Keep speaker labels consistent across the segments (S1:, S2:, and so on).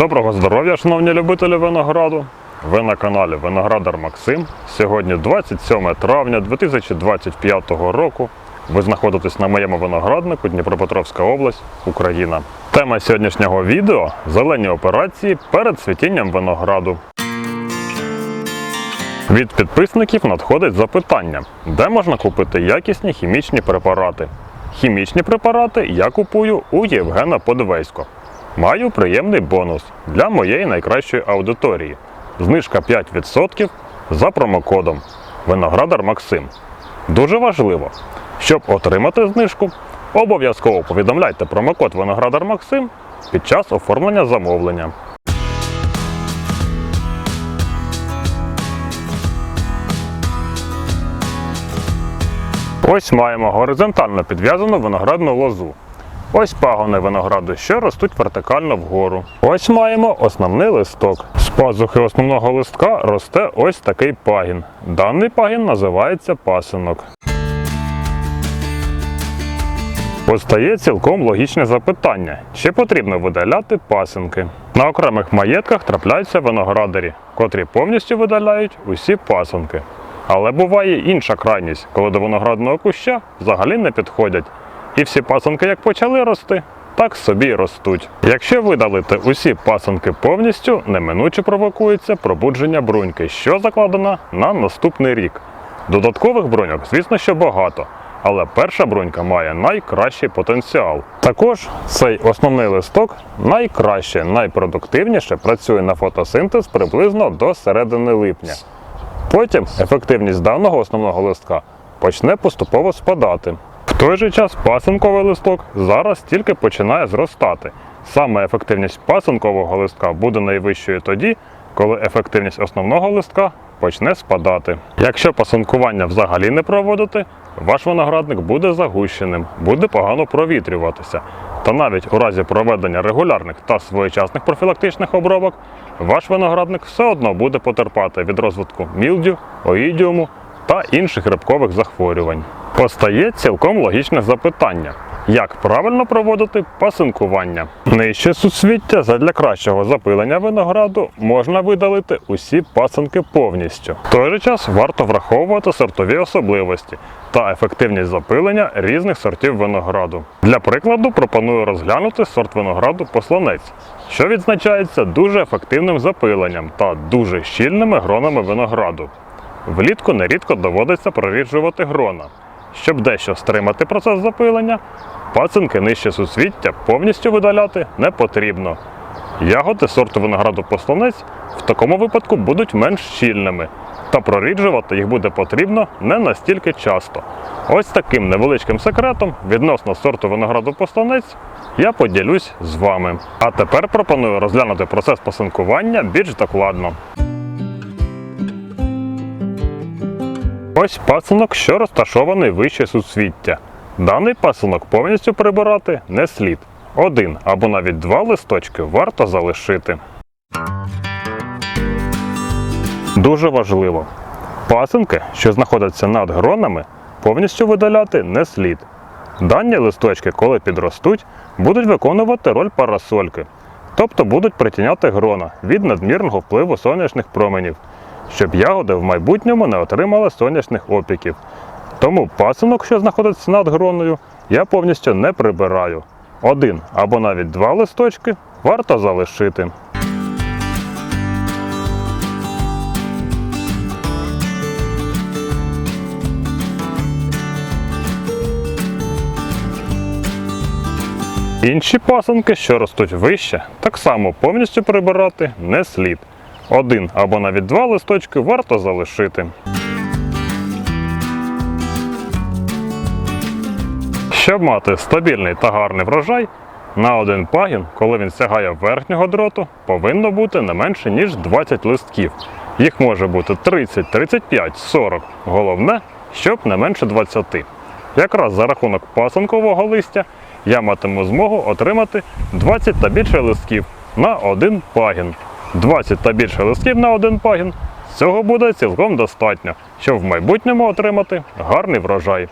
S1: Доброго здоров'я, шановні любителі винограду. Ви на каналі Виноградар Максим. Сьогодні 27 травня 2025 року. Ви знаходитесь на моєму винограднику Дніпропетровська область, Україна. Тема сьогоднішнього відео зелені операції перед цвітінням винограду. Від підписників надходить запитання, де можна купити якісні хімічні препарати. Хімічні препарати я купую у Євгена Подвесько. Маю приємний бонус для моєї найкращої аудиторії. Знижка 5% за промокодом Виноградар Максим. Дуже важливо, щоб отримати знижку, обов'язково повідомляйте промокод Виноградар Максим під час оформлення замовлення. Ось маємо горизонтально підв'язану виноградну лозу. Ось пагони винограду, що ростуть вертикально вгору. Ось маємо основний листок. З пазухи основного листка росте ось такий пагін. Даний пагін називається пасинок. Постає цілком логічне запитання, чи потрібно видаляти пасинки. На окремих маєтках трапляються виноградарі, котрі повністю видаляють усі пасинки. Але буває інша крайність, коли до виноградного куща взагалі не підходять. І всі пасинки як почали рости, так собі й ростуть. Якщо видалити усі пасинки повністю, неминуче провокується пробудження бруньки, що закладена на наступний рік. Додаткових бруньок, звісно, що багато, але перша брунька має найкращий потенціал. Також цей основний листок найкраще, найпродуктивніше працює на фотосинтез приблизно до середини липня. Потім ефективність даного основного листка почне поступово спадати. Той же час пасинковий листок зараз тільки починає зростати. Саме ефективність пасинкового листка буде найвищою тоді, коли ефективність основного листка почне спадати. Якщо пасинкування взагалі не проводити, ваш виноградник буде загущеним, буде погано провітрюватися. Та навіть у разі проведення регулярних та своєчасних профілактичних обробок, ваш виноградник все одно буде потерпати від розвитку мілдю, оїдіуму та інших грибкових захворювань. Постає цілком логічне запитання. Як правильно проводити пасинкування? Нижче суцвіття задля кращого запилення винограду можна видалити усі пасинки повністю. В той же час варто враховувати сортові особливості та ефективність запилення різних сортів винограду. Для прикладу пропоную розглянути сорт винограду посланець, що відзначається дуже ефективним запиленням та дуже щільними гронами винограду. Влітку нерідко доводиться проріджувати грона. Щоб дещо стримати процес запилення, пацинки нижче суцвіття повністю видаляти не потрібно. Ягоди сорту винограду посланець в такому випадку будуть менш щільними, та проріджувати їх буде потрібно не настільки часто. Ось таким невеличким секретом відносно сорту винограду посланець я поділюсь з вами. А тепер пропоную розглянути процес пасинкування більш докладно. Ось пасинок, що розташований вище суцвіття. Даний пасинок повністю прибирати не слід. Один або навіть два листочки варто залишити. Дуже важливо. Пасинки, що знаходяться над гронами, повністю видаляти не слід. Дані листочки, коли підростуть, будуть виконувати роль парасольки, тобто будуть притіняти грона від надмірного впливу сонячних променів, щоб ягоди в майбутньому не отримали сонячних опіків. Тому пасинок, що знаходиться над гроною, я повністю не прибираю. Один або навіть два листочки варто залишити. Інші пасинки, що ростуть вище, так само повністю прибирати не слід. Один або навіть два листочки варто залишити. Щоб мати стабільний та гарний врожай, на один пагін, коли він сягає верхнього дроту, повинно бути не менше, ніж 20 листків. Їх може бути 30, 35, 40. Головне, щоб не менше 20. Якраз за рахунок пасанкового листя я матиму змогу отримати 20 та більше листків на один пагін. 20 та більше листів на один пагін. Цього буде цілком достатньо, щоб в майбутньому отримати гарний врожай.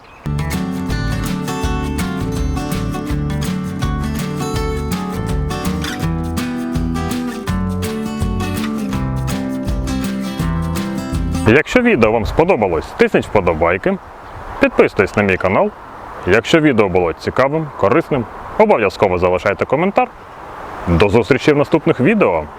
S1: Якщо відео вам сподобалось, тисніть вподобайки, підписуйтесь на мій канал. Якщо відео було цікавим, корисним, обов'язково залишайте коментар. До зустрічі в наступних відео!